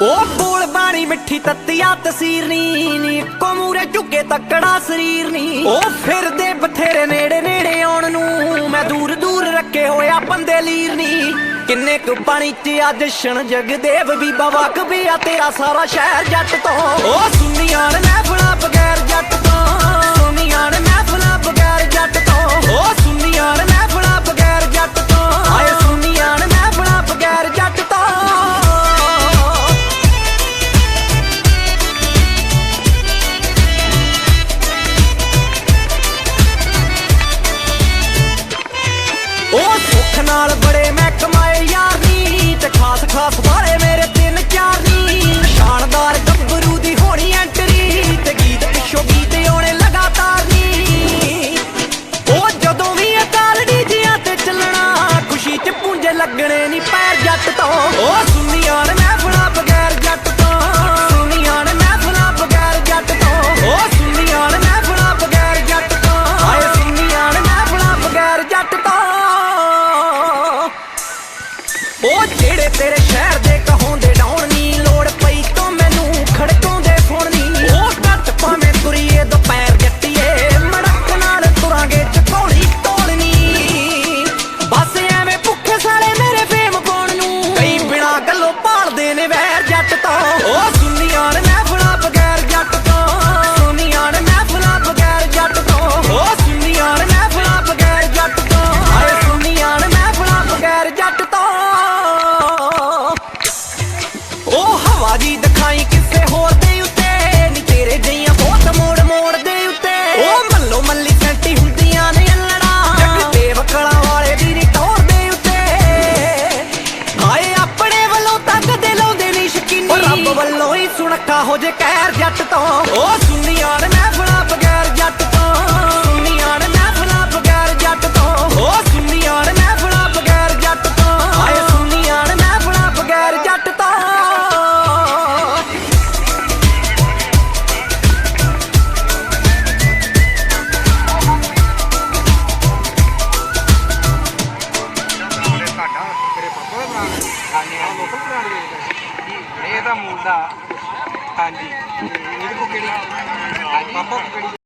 ਮਿੱਠੀ ਤੱਤੀਆ ਤਸੀਰ ਨੀ ਨੀ, ਇੱਕੋ ਝੁੱਕੇ ਤੱਕੜਾ ਸਰੀਰ ਨੀ। ਉਹ ਫਿਰਦੇ ਬਥੇਰੇ ਨੇੜੇ ਨੇੜੇ ਆਉਣ ਨੂੰ, ਮੈਂ ਦੂਰ ਦੂਰ ਰੱਖੇ ਹੋਇਆ ਬੰਦੇ ਲੀਰ ਨੀ। ਕਿੰਨੇ ਕੁ ਪਾਣੀ ਚ ਅੱਜ ਛਣ ਜਗਦੇਵ ਵੀ ਬਵਾਕ ਵੀ ਆ ਤੇਰਾ ਸਾਰਾ ਸ਼ਹਿਰ ਜੱਟ ਤੋਂ। ਉਹ ਸੁਨੀਆਂ ਨੇ ਮਹਿਫਲਾਂ ਬਗੈਰ ਉਹ ਜਿਹੜੇ ਤੇਰੇ ਸ਼ਹਿਰ ਦੇ ਕਹੋਂਦੇ ਡਾਉਣ ਨੀ ਲੋੜ ਪਈ ਤੋਂ ਮੈਂ ਰੱਬ ਵੱਲੋਂ ਹੀ ਸੁਣਖਾ ਹੋ ਜੇ ਕਹਿਰ ਜੱਟ ਤੋਂ। ਉਹ ਸੁਨੀਆਂ ਨੇ ਮਹਿਫਲਾਂ ਬਗੈਰ ਜੱਟ ਤੋਂ। ਸੁਨੀਆਂ ਨੇ ਮਹਿਫਲਾਂ ਬਗੈਰ ਜੱਟ ਤੋਂ। ਉਹ ਸੁਨੀਆਂ ਨੇ ਮਹਿਫਲਾਂ ਬਗੈਰ ਜੱਟ ਤੋਂ। ਹਾਏ ਸੁਨੀਆਂ ਨੇ ਮਹਿਫਲਾਂ ਬਗੈਰ ਜੱਟ ਤੋਂ। ਤੇਰੇ ਪਾਪਾ ਦਾ ਬਣਾ ਹਾਂਜੀ, ਹਾਂ, ਲੋਕਲ ਬਣਾ ਦੇ ਇਹ ਤਾਂ ਮੂਲ ਦਾ ਹਾਂਜੀ ਇਹਦੇ ਕੋ ਕਿਹੜੀ? ਹਾਂਜੀ ਪਾਪਾ ਕੋ ਕਿਹੜੀ?